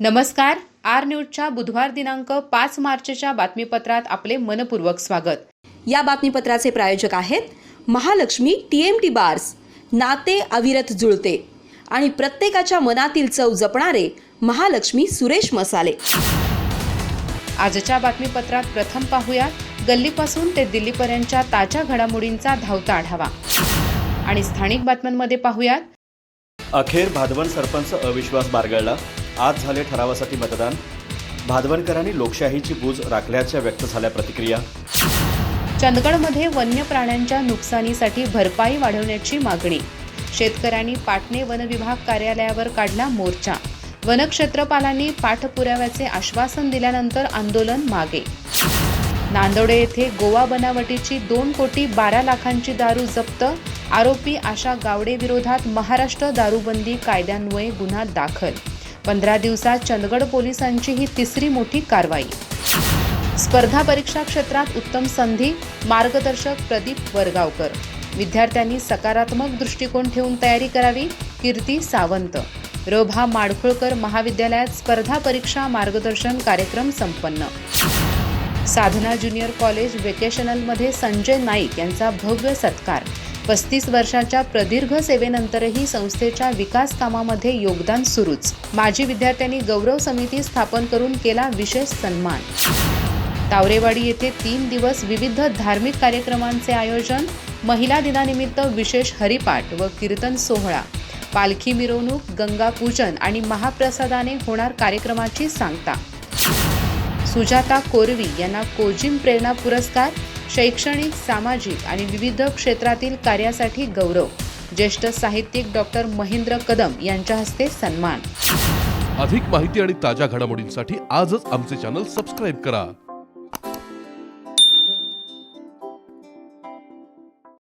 नमस्कार आर न्यूजच्या बुधवार दिनांक पाच मार्चच्या बातमीपत्रात आपले मनपूर्वक स्वागत. या बातमीपत्राचे प्रायोजक आहेत Mahalakshmi T M T bars नाते अविरत जुळते आणि प्रत्येकाच्या मनातील चव जपणारे महालक्ष्मी सुरेश मसाले. आजच्या बातमीपत्रात प्रथम पाहूयात गल्लीपासून ते दिल्लीपर्यंतच्या ताज्या घडामोडींचा धावता आढावा. आणि स्थानिक बातम्यांमध्ये पाहूयात अखेर भादवण सरपंच अविश्वास बारगळला. आज झाले ठरावासाठी मतदान. भादवणकरांनी लोकशाहीची बूज राखल्याच्या व्यक्त झाल्या प्रतिक्रिया. चंदगडमध्ये वन्य प्राण्यांच्या नुकसानीसाठी भरपाई वाढवण्याची मागणी. शेतकऱ्यांनी पाटणे वनविभाग कार्यालयावर काढला मोर्चा. वनक्षेत्रपालांनी पाठपुराव्याचे आश्वासन दिल्यानंतर आंदोलन मागे. नांदोडे येथे गोवा बनावटीची दोन कोटी बारा लाखांची दारू जप्त आरोपी आशा गावडे विरोधात महाराष्ट्र दारूबंदी कायद्यान्वये गुन्हा दाखल. पंधरा दिवसात चंदगड पोलिसांची ही तिसरी मोठी कारवाई. स्पर्धा परीक्षा क्षेत्रात उत्तम संधी मार्गदर्शक प्रदीप वरगावकर. विद्यार्थ्यांनी सकारात्मक दृष्टिकोन ठेवून तयारी करावी कीर्ती सावंत. रोभा माडखोळकर महाविद्यालयात स्पर्धा परीक्षा मार्गदर्शन कार्यक्रम संपन्न. साधना ज्युनियर कॉलेज वेकेशनलमध्ये संजय नाईक यांचा भव्य सत्कार. पस्तीस वर्षाच्या प्रदीर्घ सेवेनंतरही संस्थेच्या विकास कामामध्ये योगदान सुरूच. माजी विद्यार्थ्यांनी गौरव समिती स्थापन करून केला विशेष सन्मान. तावरेवाडी येथे तीन दिवस विविध धार्मिक कार्यक्रमांचे आयोजन महिला दिनानिमित्त विशेष हरिपाठ व कीर्तन सोहळा. पालखी मिरवणूक गंगा पूजन आणि महाप्रसादाने होणार कार्यक्रमाची सांगता. सुजाता कोरवी यांना कोजिम प्रेरणा पुरस्कार शैक्षणिक सामाजिक आणि विविध क्षेत्रातील कार्यासाठी गौरव. ज्येष्ठ साहित्यिक डॉक्टर महेंद्र कदम यांच्या हस्ते सन्मान. अधिक माहिती आणि ताज्या घडामोडींसाठी आजच आमचे चॅनल सबस्क्राईब करा.